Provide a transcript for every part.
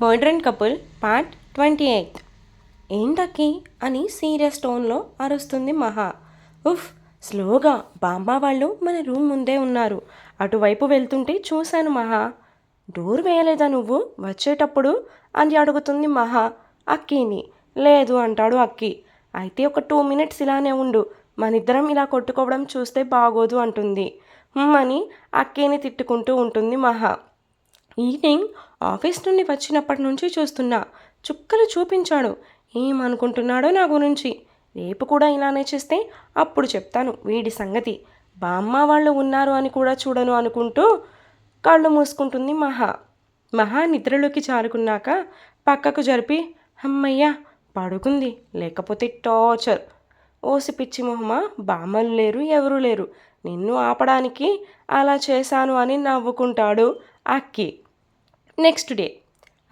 Modern couple part twenty eight. ఏంటక్కి? అని serious టోన్లో అరుస్తుంది మహా. ఉఫ్ స్లోగా బామ్మ వాళ్ళు మన రూమ్ ముందే ఉన్నారు. అటువైపు వెళ్తుంటే చూశాను మహా. డోర్ వేయలేదా నువ్వు? వచ్చేటప్పుడు? అని అడుగుతుంది మహా. అక్కిని. లేదు అంటాడు అక్కి. అయితే ఒక టూ మినిట్స్ ఇలానే ఉండు. మనిద్దరం ఇలా కొట్టుకోవడం చూస్తే బాగోదు అంటుంది. అని అక్కిని తిట్టుకుంటూ ఉంటుంది మహా. ఈవినింగ్ ఆఫీస్ నుండి వచ్చినప్పటి నుంచి చూస్తున్నా. చుక్కలు చూపించాడు. ఏమనుకుంటున్నాడో నా గురించి. రేపు కూడా ఇలానే చేస్తే అప్పుడు చెప్తాను వీడి సంగతి. బామ్మ వాళ్ళు ఉన్నారు అని కూడా చూడను అనుకుంటూ కళ్ళు మూసుకుంటుంది మహా. మహా నిద్రలోకి జారుకున్నాక పక్కకు జరిపి అమ్మయ్యా పడుకుంది. లేకపోతే టార్చర్. ఓసి పిచ్చి మొహమా బామ్మలు లేరు ఎవరూ లేరు. నిన్ను ఆపడానికి అలా చేశాను అని నవ్వుకుంటాడు అక్కి. Next day.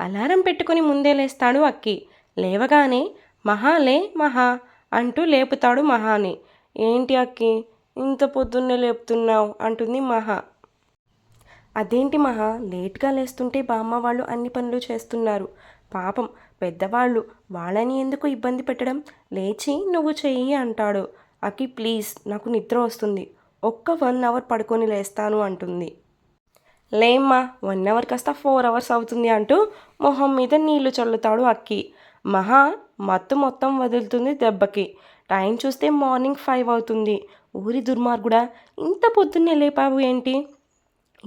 అలారం పెట్టుకుని ముందే లేస్తాడు అక్కి. లేవగానే మహా లే మహా అంటూ లేపుతాడు మహాని. ఏంటి అక్కి? ఇంత పొద్దున్నే లేపుతున్నావు అంటుంది మహా. అదేంటి మహా? లేట్గా లేస్తుంటే బామ్మ వాళ్ళు అన్ని పనులు చేస్తున్నారు. పాపం పెద్దవాళ్ళు వాళ్ళని ఎందుకు ఇబ్బంది పెట్టడం? లేచి నువ్వు చెయ్యి అంటాడు. అకి ప్లీజ్ నాకు నిద్ర వస్తుంది. ఒక్క వన్ అవర్ పడుకొని లేస్తాను అంటుంది. లేమ్మా వన్ అవర్ కాస్త ఫోర్ అవర్స్ అవుతుంది అంటూ మొహం మీద నీళ్ళు చల్లుతాడు అక్కి. మహా మత్తు మొత్తం వదులుతుంది దెబ్బకి. టైం చూస్తే మార్నింగ్ ఫైవ్ అవుతుంది. ఊరి దుర్మార్గుడా ఇంత పొద్దున్నే లేపావు ఏంటి?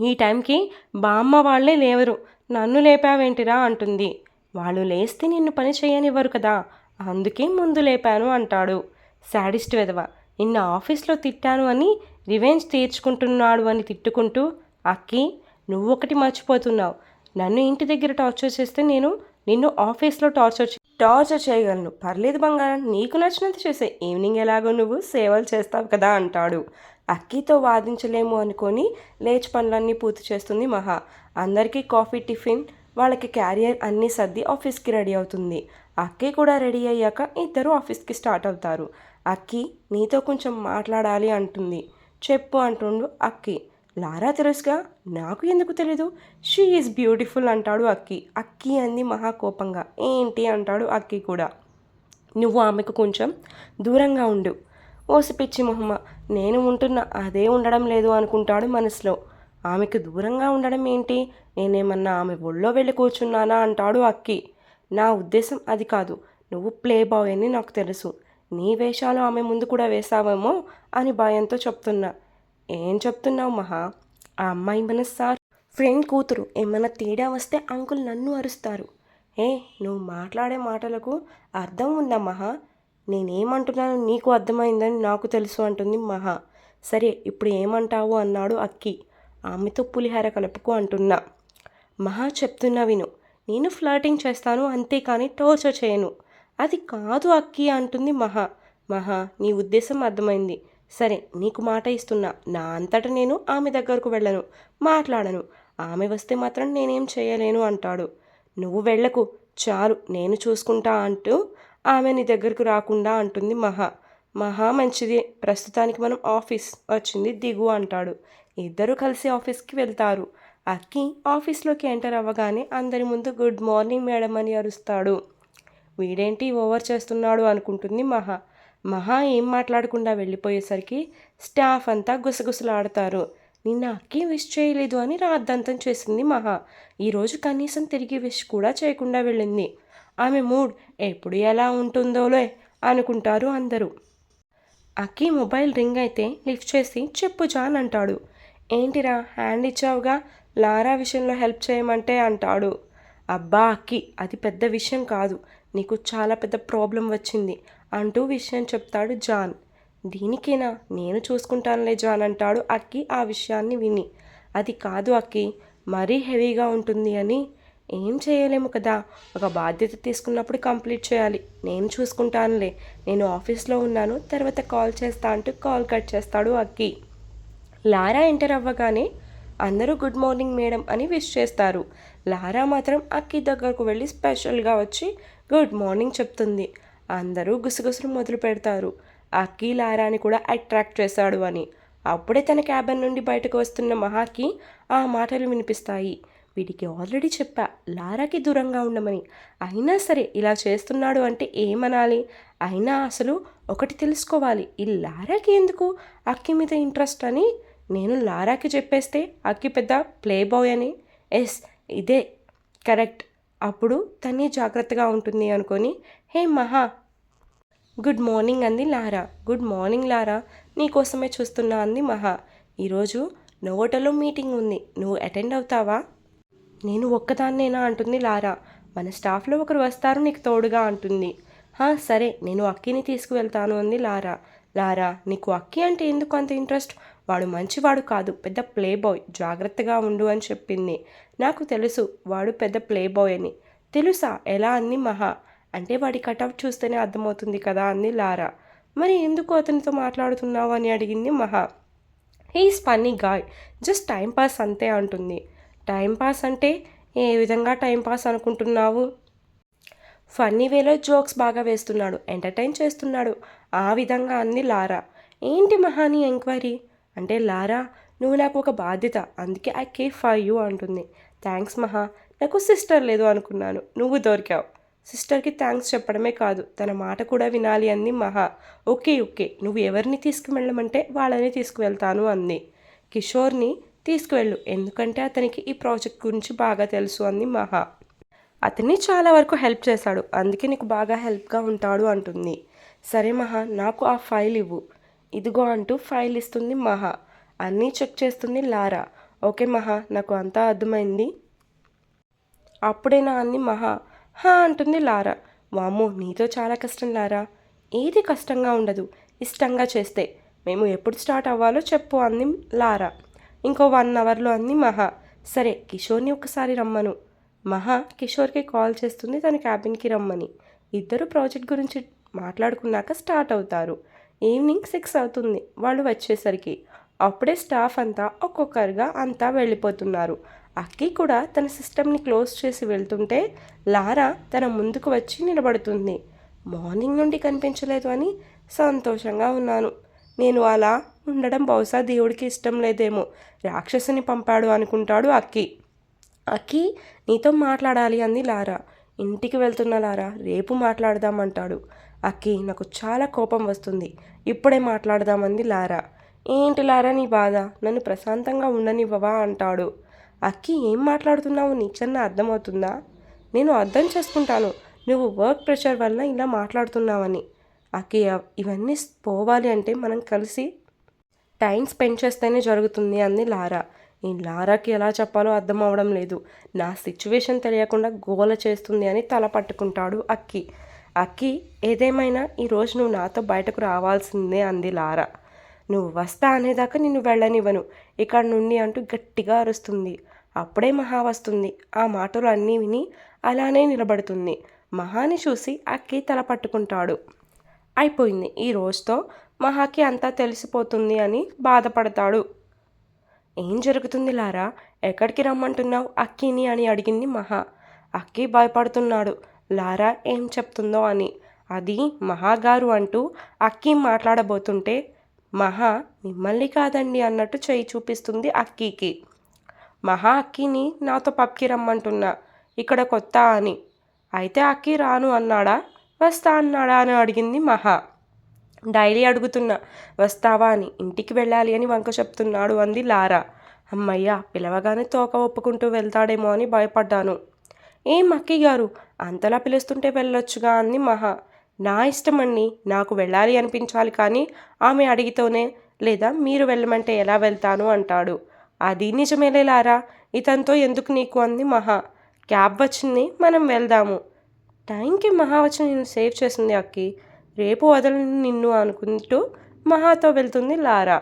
ఈ టైంకి బామ్మ వాళ్ళే లేవరు. నన్ను లేపావేంటిరా అంటుంది. వాళ్ళు లేస్తే నిన్ను పని చేయనివ్వరు కదా. అందుకే ముందు లేపాను అంటాడు. శాడిస్ట్ వెధవ నిన్న ఆఫీస్లో తిట్టాను అని రివెంజ్ తీర్చుకుంటున్నాడు అని తిట్టుకుంటూ అక్కి నువ్వు ఒకటి మర్చిపోతున్నావు. నన్ను ఇంటి దగ్గర టార్చర్ చేస్తే నేను నిన్ను ఆఫీస్లో టార్చర్ టార్చర్ చేయగలను. పర్లేదు బంగారం నీకు నచ్చినంత చేసే. ఈవినింగ్ ఎలాగో నువ్వు సేవలు చేస్తావు కదా అంటాడు. అక్కితో వాదించలేము అనుకొని లేచి పనులన్నీ పూర్తి చేస్తుంది మహా. అందరికీ కాఫీ టిఫిన్ వాళ్ళకి క్యారియర్ అన్నీ సర్ది ఆఫీస్కి రెడీ అవుతుంది. అక్కి కూడా రెడీ అయ్యాక ఇద్దరు ఆఫీస్కి స్టార్ట్ అవుతారు. అక్కి నీతో కొంచెం మాట్లాడాలి అంటుంది. చెప్పు అంటుండు అక్కి. లారా తెలుసుగా నాకు ఎందుకు తెలీదు? షీ ఈజ్ బ్యూటిఫుల్ అంటాడు అక్కి. అక్కి అంది మహా కోపంగా ఏంటి? అంటాడు అక్కి కూడా. నువ్వు ఆమెకు కొంచెం దూరంగా ఉండు. ఓసి పిచ్చి మొహమ్మ నేను ఉంటున్న. అదే ఉండడం లేదు అనుకుంటాడు మనసులో. ఆమెకు దూరంగా ఉండడం ఏంటి? నేనేమన్నా ఆమె ఒళ్ళో వెళ్ళి కూర్చున్నానా? అంటాడు అక్కి. నా ఉద్దేశం అది కాదు. నువ్వు ప్లే బాయ్ అని నాకు తెలుసు. నీ వేషాలు ఆమె ముందు కూడా వేసావేమో అని భయంతో చెప్తున్నా. ఏం చెప్తున్నావు మహా? ఆ అమ్మాయి మన సార్ ఫ్రెండ్ కూతురు ఏమైనా తేడా వస్తే అంకుల్ నన్ను అరుస్తారు. ఏ నువ్వు మాట్లాడే మాటలకు అర్థం ఉందా మహా? నేనేమంటున్నాను నీకు అర్థమైందని నాకు తెలుసు అంటుంది మహా. సరే ఇప్పుడు ఏమంటావు అన్నాడు అక్కి. ఆమెతో పులిహార కలుపుకు అంటున్నా. మహా చెప్తున్నా విను. నేను ఫ్లర్టింగ్ చేస్తాను అంతేకాని టోర్చర్ చేయను. అది కాదు అక్కి అంటుంది మహా. మహా నీ ఉద్దేశం అర్థమైంది. సరే నీకు మాట ఇస్తున్నా. నా అంతట నేను ఆమె దగ్గరకు వెళ్ళను మాట్లాడను. ఆమె వస్తే మాత్రం నేనేం చేయలేను అంటాడు. నువ్వు వెళ్ళకు చాలు నేను చూసుకుంటా అంటూ ఆమె నీ దగ్గరకు రాకుండా అంటుంది మహా. మహా మంచిది ప్రస్తుతానికి మనం ఆఫీస్ వచ్చింది దిగు అంటాడు. ఇద్దరు కలిసి ఆఫీస్కి వెళ్తారు. అక్కి ఆఫీస్లోకి ఎంటర్ అవ్వగానే అందరి ముందు గుడ్ మార్నింగ్ మేడం అని అరుస్తాడు. వీడేంటి ఓవర్ చేస్తున్నాడు అనుకుంటుంది మహా. మహా ఏం మాట్లాడకుండా వెళ్ళిపోయేసరికి స్టాఫ్ అంతా గుసగుసలాడతారు. నిన్న అక్కి విష్ చేయలేదు అని రాద్దంతం చేసింది మహా. ఈరోజు కనీసం తిరిగి విష్ కూడా చేయకుండా వెళ్ళింది. ఆమె మూడ్ ఎప్పుడు ఎలా ఉంటుందోలే అనుకుంటారు అందరూ. అక్కి మొబైల్ రింగ్ అయితే లిఫ్ట్ చేసి చెప్పు జాన్ అంటాడు. ఏంటిరా హ్యాండ్ ఇచ్చావుగా? లారా విషయంలో హెల్ప్ చేయమంటే అంటాడు. అబ్బా అక్కి అది పెద్ద విషయం కాదు. నీకు చాలా పెద్ద ప్రాబ్లం వచ్చింది. అంటూ విషయం చెప్తాడు జాన్. దీనికేనా? నేను చూసుకుంటానులే జాన్ అంటాడు అక్కి ఆ విషయాన్ని విని. అది కాదు అక్కి మరీ హెవీగా ఉంటుంది అని. ఏం చేయలేము కదా? ఒక బాధ్యత తీసుకున్నప్పుడు కంప్లీట్ చేయాలి. నేను చూసుకుంటానులే. నేను ఆఫీస్లో ఉన్నాను. తర్వాత కాల్ చేస్తా అంటూ కాల్ కట్ చేస్తాడు అక్కి. లారా ఎంటర్ అవ్వగానే అందరూ గుడ్ మార్నింగ్ మేడం అని విష్ చేస్తారు. లారా మాత్రం అక్కి దగ్గరకు వెళ్ళి స్పెషల్గా వచ్చి గుడ్ మార్నింగ్ చెప్తుంది. అందరూ గుసగుసలు మొదలు పెడతారు. అక్కీ లారాని కూడా అట్రాక్ట్ చేశాడు అని. అప్పుడే తన క్యాబిన్ నుండి బయటకు వస్తున్న మహాకి ఆ మాటలు వినిపిస్తాయి. వీడికి ఆల్రెడీ చెప్పా లారాకి దూరంగా ఉండమని. అయినా సరే ఇలా చేస్తున్నాడు అంటే ఏమనాలి? అయినా అసలు ఒకటి తెలుసుకోవాలి ఈ లారాకి ఎందుకు అక్కి మీద ఇంట్రెస్ట్ అని? నేను లారాకి చెప్పేస్తే అక్కి పెద్ద ప్లే బాయ్ అని. ఎస్ ఇదే కరెక్ట్. అప్పుడు తనే జాగ్రత్తగా ఉంటుంది అనుకొని హే మహా. గుడ్ మార్నింగ్ అంది లారా. Good morning Lara. నీకోసమే చూస్తున్నా అంది మహా. ఈరోజు నోవోటలో మీటింగ్ ఉంది. నువ్వు అటెండ్ అవుతావా? నేను ఒక్కదాన్నేనా అంటుంది లారా. మన స్టాఫ్లో ఒకరు వస్తారు నీకు తోడుగా అంటుంది. "హా, సరే నేను అక్కిని తీసుకువెళ్తాను అంది లారా. లారా నీకు అక్కి అంటే ఎందుకు అంత ఇంట్రెస్ట్? వాడు మంచివాడు కాదు పెద్ద ప్లే బాయ్ జాగ్రత్తగా ఉండు అని చెప్పింది. నాకు తెలుసు వాడు పెద్ద ప్లే బాయ్ అని. తెలుసా? ఎలా అంది మహా. అంటే వాడి కటౌట్ చూస్తేనే అర్థమవుతుంది కదా అంది లారా. మరి ఎందుకు అతనితో మాట్లాడుతున్నావు అని అడిగింది Maha. He's funny guy just time pass అంతే అంటుంది. టైం పాస్ అంటే ఏ విధంగా టైం పాస్ అనుకుంటున్నావు? ఫన్నీ వేలో జోక్స్ బాగా వేస్తున్నాడు ఎంటర్టైన్ చేస్తున్నాడు. ఆ విధంగా అంది లారా. ఏంటి మహాని ఎంక్వైరీ? అంటే లారా నువ్వు నాకు ఒక బాధ్యత అందుకే ఐ కేర్ ఫర్ యూ అంటుంది. థ్యాంక్స్ మహా నాకు సిస్టర్ లేదు అనుకున్నాను. నువ్వు దొరికావు. సిస్టర్కి థ్యాంక్స్ చెప్పడమే కాదు తన మాట కూడా వినాలి అంది మహా. ఓకే ఓకే నువ్వు ఎవరిని తీసుకువెళ్ళమంటే వాళ్ళని తీసుకువెళ్తాను అంది. కిషోర్ని తీసుకువెళ్ళు ఎందుకంటే అతనికి ఈ ప్రాజెక్ట్ గురించి బాగా తెలుసు అంది మహా. అతన్ని చాలా వరకు హెల్ప్ చేశాడు అందుకే నీకు బాగా హెల్ప్గా ఉంటాడు అంటుంది. సరే మహా నాకు ఆ ఫైల్ ఇవ్వు. ఇదిగో అంటూ ఫైల్ ఇస్తుంది మహా. అన్నీ చెక్ చేస్తుంది లారా. ఓకే మహా నాకు అంతా అర్థమైంది? అప్పుడేనా అంది మహా. హా అంటుంది లారా. వామ్మో నీతో చాలా కష్టం లారా. ఏది కష్టంగా ఉండదు ఇష్టంగా చేస్తే. మేము ఎప్పుడు స్టార్ట్ అవ్వాలో చెప్పు అంది లారా. ఇంకో వన్ అవర్లో అంది మహా. సరే కిషోర్ని ఒకసారి రమ్మను. మహా కిషోర్కి కాల్ చేస్తుంది తన క్యాబిన్కి రమ్మని. ఇద్దరు ప్రాజెక్ట్ గురించి మాట్లాడుకున్నాక స్టార్ట్ అవుతారు. ఈవినింగ్ సిక్స్ అవుతుంది వాళ్ళు వచ్చేసరికి. అప్పుడే స్టాఫ్ అంతా ఒక్కొక్కరుగా అంతా వెళ్ళిపోతున్నారు. అక్కి కూడా తన సిస్టమ్ని క్లోజ్ చేసి వెళ్తుంటే లారా తన ముందుకు వచ్చి నిలబడుతుంది. మార్నింగ్ నుండి కనిపించలేదు అని సంతోషంగా ఉన్నాను. నేను అలా ఉండడం బహుశా దేవుడికి ఇష్టం లేదేమో. రాక్షసుని పంపాడు అనుకుంటాడు అక్కి. అక్కి నీతో మాట్లాడాలి అంది లారా. ఇంటికి వెళ్తున్న లారా రేపు మాట్లాడదామంటాడు అక్కి నాకు చాలా కోపం వస్తుంది. ఇప్పుడే మాట్లాడదామంది లారా. ఏంటి లారా నీ బాధ? నన్ను ప్రశాంతంగా ఉండనివ్వవా అంటాడు. అక్కి ఏం మాట్లాడుతున్నావు? నీచన్న అర్థమవుతుందా? నేను అర్థం చేసుకుంటాను. నువ్వు వర్క్ ప్రెషర్ వల్ల ఇలా మాట్లాడుతున్నావని. అక్కి ఇవన్నీ పోవాలి అంటే మనం కలిసి టైం స్పెండ్ చేస్తేనే జరుగుతుంది అంది లారా. ఈ లారాకి ఎలా చెప్పాలో అర్థం అవడం లేదు. నా సిచ్యువేషన్ తెలియకుండా గోల చేస్తుంది అని తల పట్టుకుంటాడు అక్కి. అక్కి ఏదేమైనా ఈరోజు నువ్వు నాతో బయటకు రావాల్సిందే అంది లారా. నువ్వు వస్తా అనేదాకా నిన్ను వెళ్ళనివ్వను. ఇక్కడ నుండి అంటూ గట్టిగా అరుస్తుంది. అప్పుడే మహా వస్తుంది. ఆ మాటలు అన్నీ విని అలానే నిలబడుతుంది. మహాని చూసి అక్కి తల పట్టుకుంటాడు. అయిపోయింది. ఈ రోజుతో మహాకి అంతా తెలిసిపోతుంది అని బాధపడతాడు. ఏం జరుగుతుంది లారా? ఎక్కడికి రమ్మంటున్నావు అక్కిని అని అడిగింది మహా. అక్కి భయపడుతున్నాడు. లారా ఏం చెప్తుందో అని. అది మహాగారు అంటూ అక్కి మాట్లాడబోతుంటే మహా మిమ్మల్ని కాదండి అన్నట్టు చేయి చూపిస్తుంది అక్కీకి. మహా అక్కిని నాతో పక్కి రమ్మంటున్నా. ఇక్కడ కొత్త అని. అయితే అక్కి రాను అన్నాడా? వస్తా అన్నాడా అని అడిగింది మహా. డైలీ అడుగుతున్నా. వస్తావా అని. ఇంటికి వెళ్ళాలి అని వంక చెప్తున్నాడు అంది లారా. అమ్మయ్యా పిలవగానే తోక ఒప్పుకుంటూ వెళ్తాడేమో అని భయపడ్డాను. ఏం అక్కి గారు? అంతలా పిలుస్తుంటే వెళ్ళొచ్చుగా అంది మహా. నా ఇష్టమండి నాకు వెళ్ళాలి అనిపించాలి కానీ ఆమె అడిగితేనే లేదా మీరు వెళ్ళమంటే ఎలా వెళ్తాను అంటాడు. అది నిజమేలే లారా. ఇతనితో ఎందుకు నీకు అంది మహా. క్యాబ్ వచ్చింది మనం వెళ్దాము. టైంకి మహా వచ్చి నేను సేవ్ చేసింది అక్కి. రేపు వదలని నిన్ను అనుకుంటూ మహాతో వెళ్తుంది లారా.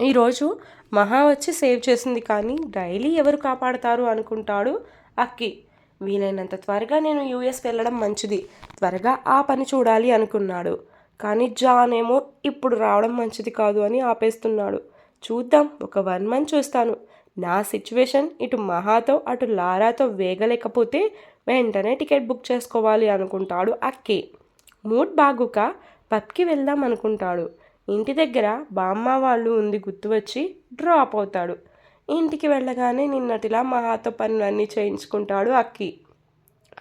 ఈరోజు మహా వచ్చి సేవ్ చేసింది కానీ డైలీ ఎవరు కాపాడతారు అనుకుంటాడు అక్కి. వీలైనంత త్వరగా నేను యూఎస్ వెళ్ళడం మంచిది. త్వరగా ఆ పని చూడాలి అనుకున్నాడు. కానీ జాన్ ఏమో ఇప్పుడు రావడం మంచిది కాదు అని ఆపేస్తున్నాడు. చూద్దాం ఒక వన్ మంత్ చూస్తాను. నా సిచ్యువేషన్ ఇటు మహాతో అటు లారాతో వేగలేకపోతే వెంటనే టికెట్ బుక్ చేసుకోవాలి అనుకుంటాడు అక్కి. మూడ్ బాగుక పబ్కి వెళ్దాం అనుకుంటాడు. ఇంటి దగ్గర బామ్మ వాళ్ళు ఉంది గుర్తు వచ్చి డ్రాప్ అవుతాడు. ఇంటికి వెళ్ళగానే నిన్నటిలా మహాతో పనులన్నీ చేయించుకుంటాడు అక్కి.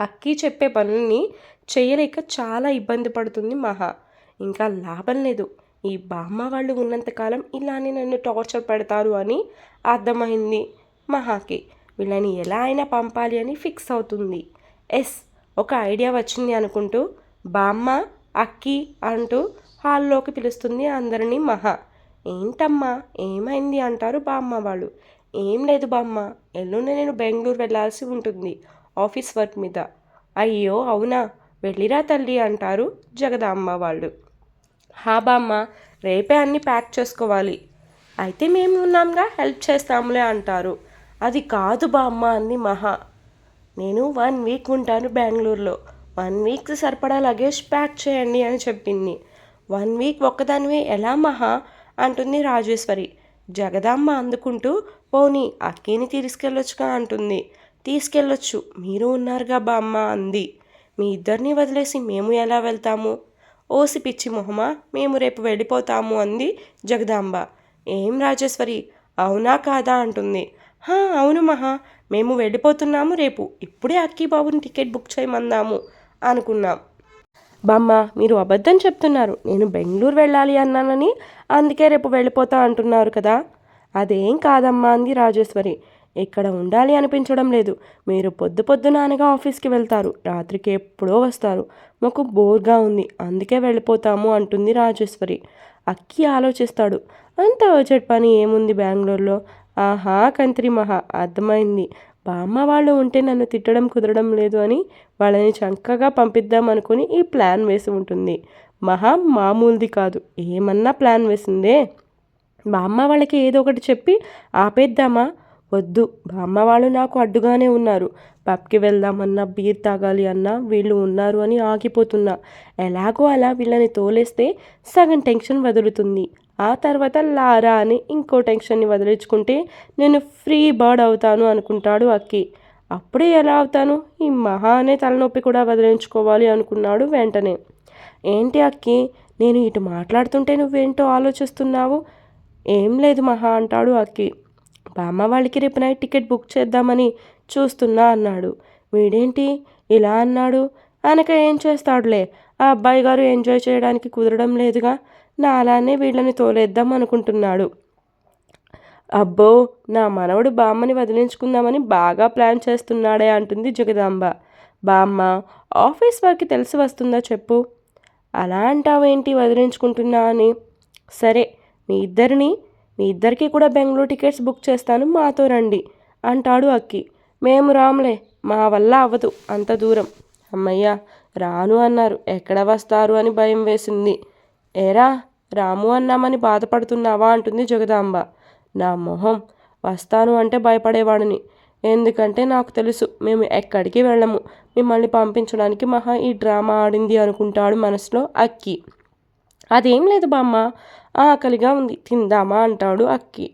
అక్కి చెప్పే పనుల్ని చేయలేక చాలా ఇబ్బంది పడుతుంది మహా. ఇంకా లాభం లేదు. ఈ బామ్మ వాళ్ళు ఉన్నంతకాలం ఇలానే నన్ను టార్చర్ పెడతారు అని అర్థమైంది మహాకి. వీళ్ళని ఎలా అయినా పంపాలి అని ఫిక్స్ అవుతుంది. ఎస్ ఒక ఐడియా వచ్చింది అనుకుంటూ బామ్మ అక్కి అంటూ హాల్లోకి పిలుస్తుంది అందరినీ మహా. ఏంటమ్మా ఏమైంది అంటారు బామ్మ వాళ్ళు. ఏం లేదు బామ్మ ఎల్లుండి నేను బెంగళూరు వెళ్ళాల్సి ఉంటుంది ఆఫీస్ వర్క్ మీద. అయ్యో అవునా వెళ్ళిరా తల్లి అంటారు జగదాంబ వాళ్ళు. హా బామ్మ రేపే అన్నీ ప్యాక్ చేసుకోవాలి. అయితే మేము ఉన్నాంగా హెల్ప్ చేస్తాంలే అంటారు. అది కాదు బామ్మ అంది మహా. నేను వన్ వీక్ ఉంటాను బెంగళూరులో. వన్ వీక్ సరిపడా లగేజ్ ప్యాక్ చేయండి అని చెప్పింది. వన్ వీక్ ఒక్కదానివి ఎలా మహా? అంటుంది రాజేశ్వరి. జగదాంబ అందుకుంటూ పోనీ అక్కిని తీసుకెళ్ళొచ్చుగా అంటుంది. తీసుకెళ్ళొచ్చు మీరు ఉన్నారుగా బామ్మ అంది. మీ ఇద్దరిని వదిలేసి మేము ఎలా వెళ్తాము? ఓసి పిచ్చి మొహమా మేము రేపు వెళ్ళిపోతాము అంది జగదాంబ. ఏం రాజేశ్వరి? అవునా కాదా అంటుంది. హా అవును మహా మేము వెళ్ళిపోతున్నాము రేపు. ఇప్పుడే అక్కి బాబుని టికెట్ బుక్ చేయమందాము అనుకున్నాం. బామ్మ మీరు అబద్ధం చెప్తున్నారు. నేను బెంగళూరు వెళ్ళాలి అన్నానని అందుకే రేపు వెళ్ళిపోతా అంటున్నారు కదా. అదేం కాదమ్మా అంది రాజేశ్వరి. ఇక్కడ ఉండాలి అనిపించడం లేదు. మీరు పొద్దు పొద్దునానగా ఆఫీస్కి వెళ్తారు. రాత్రికి ఎప్పుడో వస్తారు. మాకు బోర్గా ఉంది. అందుకే వెళ్ళిపోతాము అంటుంది రాజేశ్వరి. అక్కి ఆలోచిస్తాడు. అంత అర్జెంట్ పని ఏముంది బెంగళూరులో? ఆహా కంత్రి మహా అర్థమైంది. బామ్మ వాళ్ళు ఉంటే నన్ను తిట్టడం కుదరడం లేదు అని వాళ్ళని చక్కగా పంపిద్దాం అనుకుని ఈ ప్లాన్ వేసి ఉంటుంది. మహా మామూలుది కాదు. ఏమన్నా ప్లాన్ వేసిందే. బామ్మ వాళ్ళకి ఏదో ఒకటి చెప్పి ఆపేద్దామా? వద్దు. బామ్మ వాళ్ళు నాకు అడ్డుగానే ఉన్నారు. పబ్కి వెళ్దామన్నా బీర్ తాగాలి అన్నా వీళ్ళు ఉన్నారు అని ఆగిపోతున్నా. ఎలాగో అలా వీళ్ళని తోలేస్తే సగం టెన్షన్ వదులుతుంది. ఆ తర్వాత లారా అని ఇంకో టెన్షన్ని వదిలించుకుంటే నేను ఫ్రీ బర్డ్ అవుతాను అనుకుంటాడు అక్కి. అప్పుడే ఎలా అవుతాను? ఈ మహా అనే తలనొప్పి కూడా వదిలించుకోవాలి అనుకున్నాడు వెంటనే. ఏంటి అక్కి? నేను ఇటు మాట్లాడుతుంటే నువ్వేంటో ఆలోచిస్తున్నావు? ఏం లేదు మహా అంటాడు అక్కి. బామ్మ వాళ్ళకి రేపు నైట్ టికెట్ బుక్ చేద్దామని చూస్తున్నా అన్నాడు. వీడేంటి ఇలా అన్నాడు? అనక ఏం చేస్తాడులే? ఆ అబ్బాయి గారు ఎంజాయ్ చేయడానికి కుదరడం లేదుగా నా అలానే వీళ్ళని తోలేద్దాం అనుకుంటున్నాడు. అబ్బో నా మనవడు బామ్మని వదిలించుకుందామని బాగా ప్లాన్ చేస్తున్నాడే అంటుంది జగదాంబ. బామ్మ ఆఫీస్ వారికి తెలిసి వస్తుందా చెప్పు. అలా అంటావేంటి వదిలించుకుంటున్నా అని? సరే మీ ఇద్దరిని మీ ఇద్దరికీ కూడా బెంగళూరు టికెట్స్ బుక్ చేస్తాను మాతో రండి అంటాడు అక్కి. మేము రాములే మా వల్ల అవ్వదు అంత దూరం. అమ్మయ్య రాను అన్నారు. ఎక్కడ వస్తారు అని భయం వేసింది. ఏరా రాము అన్నామని బాధపడుతున్నావా అంటుంది జగదాంబ. నా మొహం వస్తాను అంటే భయపడేవాడిని. ఎందుకంటే నాకు తెలుసు మేము ఎక్కడికి వెళ్ళము. మిమ్మల్ని పంపించడానికి మహా ఈ డ్రామా ఆడింది అనుకుంటాడు మనసులో అక్కి. అదేం లేదు బామ్మ ఆకలిగా ఉంది తిందామా అంటాడు అక్కి.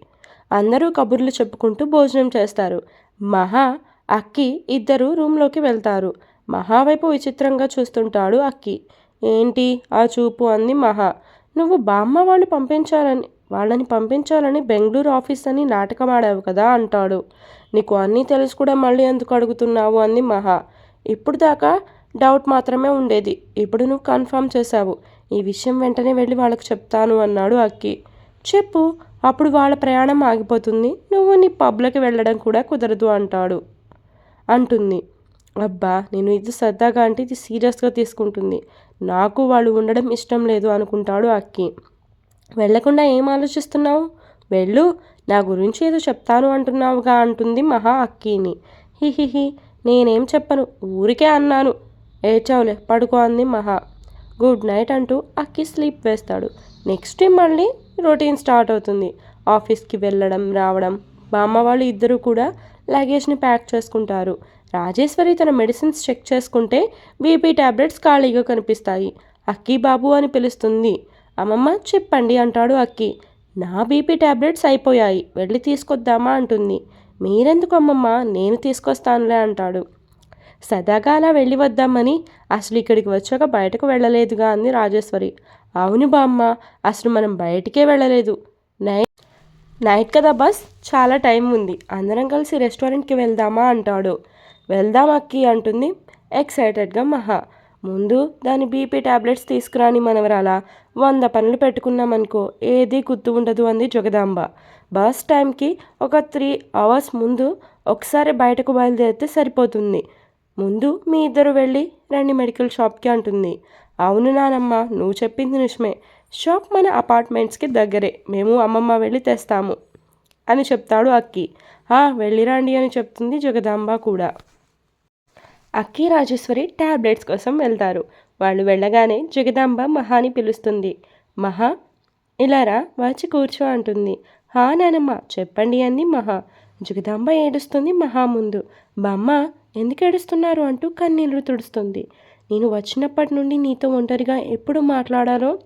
అందరూ కబుర్లు చెప్పుకుంటూ భోజనం చేస్తారు. మహా అక్కి ఇద్దరు రూమ్లోకి వెళ్తారు. మహా వైపు విచిత్రంగా చూస్తుంటాడు అక్కి. ఏంటి ఆ చూపు అంది మహా. నువ్వు బామ్మ వాళ్ళు పంపించాలని వాళ్ళని పంపించాలని బెంగళూరు ఆఫీస్ అని నాటకం ఆడావు కదా అంటాడు. నీకు అన్నీ తెలుసు కూడా మళ్ళీ ఎందుకు అడుగుతున్నావు అంది మహా. ఇప్పుడు దాకా డౌట్ మాత్రమే ఉండేది. ఇప్పుడు నువ్వు కన్ఫర్మ్ చేశావు. ఈ విషయం వెంటనే వెళ్ళి వాళ్ళకి చెప్తాను అన్నాడు అక్కి. చెప్పు అప్పుడు వాళ్ళ ప్రయాణం ఆగిపోతుంది. నువ్వు నీ పబ్లోకి వెళ్ళడం కూడా కుదరదు అంటాడు. అంటుంది. అబ్బా నేను ఇది సరదాగా అంటే ఇది సీరియస్గా తీసుకుంటుంది. నాకు వాళ్ళు ఉండడం ఇష్టం లేదు అనుకుంటాడు అక్కి. వెళ్ళకుండా ఏం ఆలోచిస్తున్నావు? వెళ్ళు నా గురించి ఏదో చెప్తాను అంటున్నావుగా అంటుంది మహా అక్కీని. హిహిహి నేనేం చెప్పను? ఊరికే అన్నాను. ఏడ్చావులే పడుకో అంది మహా. గుడ్ నైట్ అంటూ అక్కి స్లీప్ వేస్తాడు. నెక్స్ట్ డే మళ్ళీ రొటీన్ స్టార్ట్ అవుతుంది. ఆఫీస్కి వెళ్ళడం రావడం. బామ్మ వాళ్ళు ఇద్దరు కూడా లగేజ్ని ప్యాక్ చేసుకుంటారు. రాజేశ్వరి తన మెడిసిన్స్ చెక్ చేసుకుంటే బీపీ ట్యాబ్లెట్స్ ఖాళీగా కనిపిస్తాయి. అక్కి బాబు అని పిలుస్తుంది. అమ్మమ్మ చెప్పండి అంటాడు అక్కి. నా బీపీ ట్యాబ్లెట్స్ అయిపోయాయి. వెళ్ళి తీసుకొద్దామా అంటుంది. మీరెందుకు అమ్మమ్మ? నేను తీసుకొస్తానులే అంటాడు. సదాగా అలా వెళ్ళి వద్దామని అసలు ఇక్కడికి వచ్చాక బయటకు వెళ్ళలేదుగా అంది రాజేశ్వరి. అవును బామ్మ అసలు మనం బయటికే వెళ్ళలేదు. నైట్ నైట్ కదా బస్? చాలా టైం ఉంది. అందరం కలిసి రెస్టారెంట్కి వెళ్దామా అంటాడు. వెళ్దాం అక్కి అంటుంది ఎక్సైటెడ్గా మహా. ముందు దాని బీపీ టాబ్లెట్స్ తీసుకురాని మనవరాల? వంద పనులు పెట్టుకున్నామనుకో ఏది గుర్తు ఉండదు అంది జగదాంబ. బస్ టైంకి ఒక త్రీ అవర్స్ ముందు ఒకసారి బయటకు బయలుదేరితే సరిపోతుంది. ముందు మీ ఇద్దరు వెళ్ళి రండి మెడికల్ షాప్కి అంటుంది. అవును నానమ్మ నువ్వు చెప్పింది నిజమే. షాప్ మన అపార్ట్మెంట్స్కి దగ్గరే. మేము అమ్మమ్మ వెళ్ళి తెస్తాము అని చెప్తాడు అక్కి. వెళ్ళిరాండి వెళ్ళిరండి అని చెప్తుంది జగదాంబ కూడా. అక్కి రాజేశ్వరి టాబ్లెట్స్ కోసం వెళ్తారు. వాళ్ళు వెళ్ళగానే జగదాంబ మహాని పిలుస్తుంది. మహా ఇలారా వచ్చి కూర్చో అంటుంది. హా నానమ్మ చెప్పండి అంది మహా. జగదాంబ ఏడుస్తుంది మహా ముందు. బామ్మ ఎందుకు ఏడుస్తున్నారు అంటూ కన్నీళ్ళు తుడుస్తుంది. నేను వచ్చినప్పటి నుండి నీతో ఒంటరిగా ఎప్పుడు మాట్లాడాలో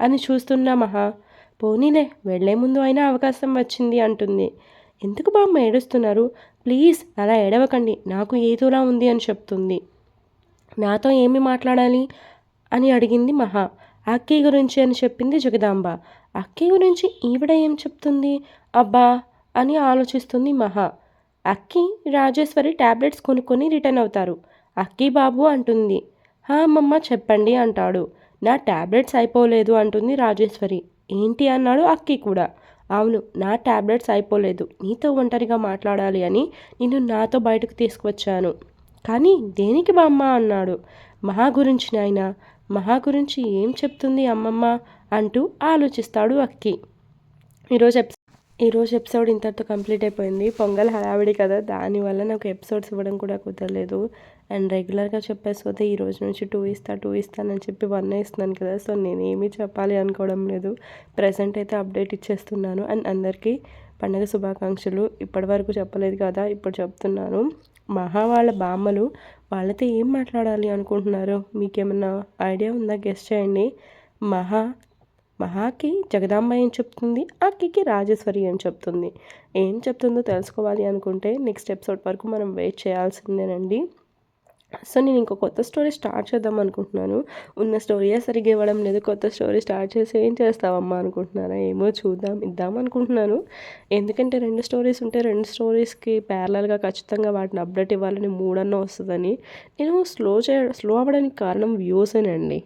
అని చూస్తున్నా మహా. పోనీలే వెళ్ళే ముందు అయినా అవకాశం వచ్చింది అంటుంది. ఎందుకు బామ్మ ఏడుస్తున్నారు? ప్లీజ్ అలా ఏడవకండి నాకు ఏదోలా ఉంది అని చెప్తుంది. నాతో ఏమి మాట్లాడాలి అని అడిగింది మహా. అక్కి గురించి అని చెప్పింది జగదాంబ. అక్కి గురించి ఈవిడ ఏం చెప్తుంది? అబ్బా అని ఆలోచిస్తుంది మహా. అక్కి రాజేశ్వరి ట్యాబ్లెట్స్ కొనుక్కొని రిటర్న్ అవుతారు. అక్కి బాబు అంటుంది. హా అమ్మమ్మ చెప్పండి అంటాడు. నా టాబ్లెట్స్ అయిపోలేదు అంటుంది రాజేశ్వరి. ఏంటి అన్నాడు అక్కి కూడా. అవును నా ట్యాబ్లెట్స్ అయిపోలేదు. నీతో ఒంటరిగా మాట్లాడాలి అని నేను నాతో బయటకు తీసుకువచ్చాను. కానీ దేనికి బామ్మ అన్నాడు. మహా గురించి నాయన మహా గురించి ఏం చెప్తుంది అమ్మమ్మ? అంటూ ఆలోచిస్తాడు అక్కి. ఈరోజు ఈరోజు ఎపిసోడ్ ఇంతటితో కంప్లీట్ అయిపోయింది. పొంగల్ హడావిడి కదా దానివల్ల నాకు ఎపిసోడ్స్ ఇవ్వడం కూడా కుదరలేదు. అండ్ రెగ్యులర్గా చెప్పేసిపోతే ఈ రోజు నుంచి టూ ఇస్తా టూ ఇస్తానని చెప్పి వన్ ఇస్తున్నాను కదా సో నేను ఏమీ చెప్పాలి అనుకోవడం లేదు. ప్రజెంట్ అయితే అప్డేట్ ఇచ్చేస్తున్నాను. అండ్ అందరికీ పండగ శుభాకాంక్షలు. ఇప్పటివరకు చెప్పలేదు కదా ఇప్పుడు చెప్తున్నాను. మహా వాళ్ళ బామ్మలు వాళ్ళతో ఏం మాట్లాడాలి అనుకుంటున్నారు? మీకేమన్నా ఐడియా ఉందా? గెస్ట్ చేయండి. మహా మహాకి జగదాంబ ఏం చెప్తుంది? అక్కికి రాజేశ్వరి ఏం చెప్తుంది? ఏం చెప్తుందో తెలుసుకోవాలి అనుకుంటే నెక్స్ట్ ఎపిసోడ్ వరకు మనం వెయిట్ చేయాల్సిందేనండి. సో నేను ఇంకో కొత్త స్టోరీ స్టార్ట్ చేద్దాం అనుకుంటున్నాను. ఉన్న స్టోరీయే సరిగ్గా ఇవ్వడం లేదు. కొత్త స్టోరీ స్టార్ట్ చేసి ఏం చేస్తావమ్మా అనుకుంటున్నారా? ఏమో చూద్దాం ఇద్దాం అనుకుంటున్నాను. ఎందుకంటే రెండు స్టోరీస్ ఉంటే రెండు స్టోరీస్కి ప్యారలల్గా ఖచ్చితంగా వాటిని అప్డేట్ ఇవ్వాలని మూడన్న వస్తుందని. నేను స్లో చే స్లో అవ్వడానికి కారణం వ్యూసేనండి.